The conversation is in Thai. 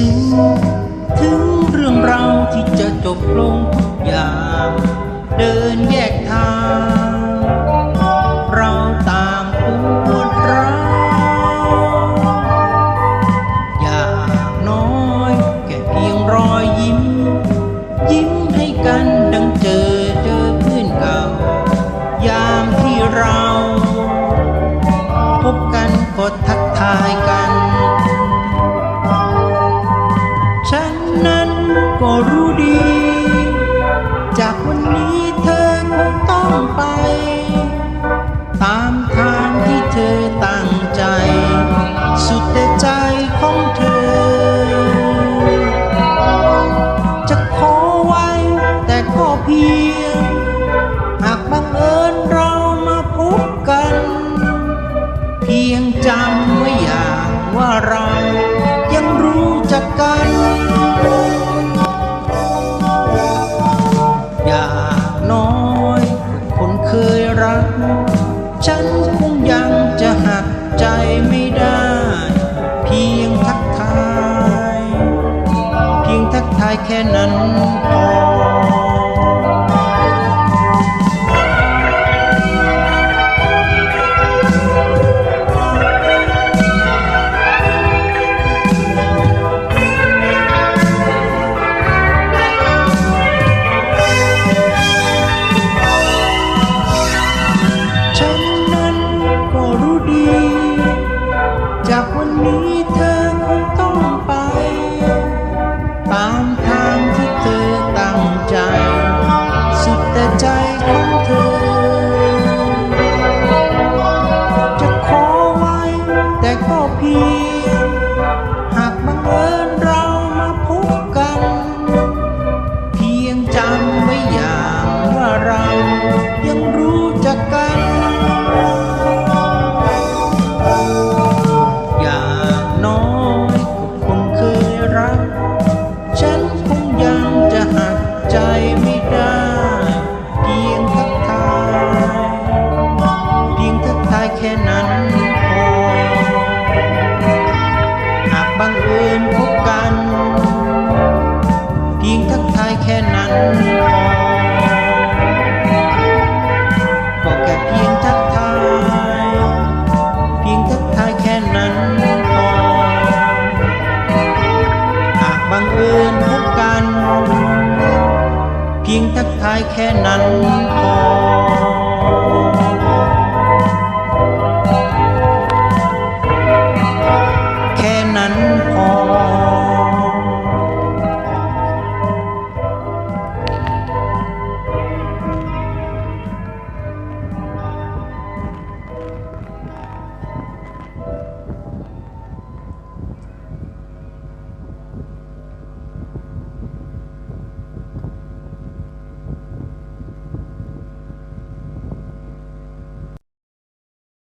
ซึ้งถึงเรื่องราวที่จะจบลงอย่างเดินแยกทาง เราต่างปวดร้าอย่างน้อยแค่เพียงรอยยิ้ม ยิ้มให้กันดังเจอเจอเพื่อนเก่า ยามที่เรา พบกันก็ทักทาย พียง หากบังเอิญเรามาพบกัน เพียงจำไว้อย่างว่าเรายังรู้จักกัน อย่างน้อยคนเคยรัก ฉันคงยังจะหักใจไม่ได้ เพียงทักทาย เพียงทักทายแค่นั้นพอ จ บังเอิญพบกัน เพียงทักทายแค่นั้นพอก็แค่เพียงทักทาย เพียงทักทายแค่นั้นพอหากบังเอิญพบกัน เพียงทักทายแค่นั้นพอ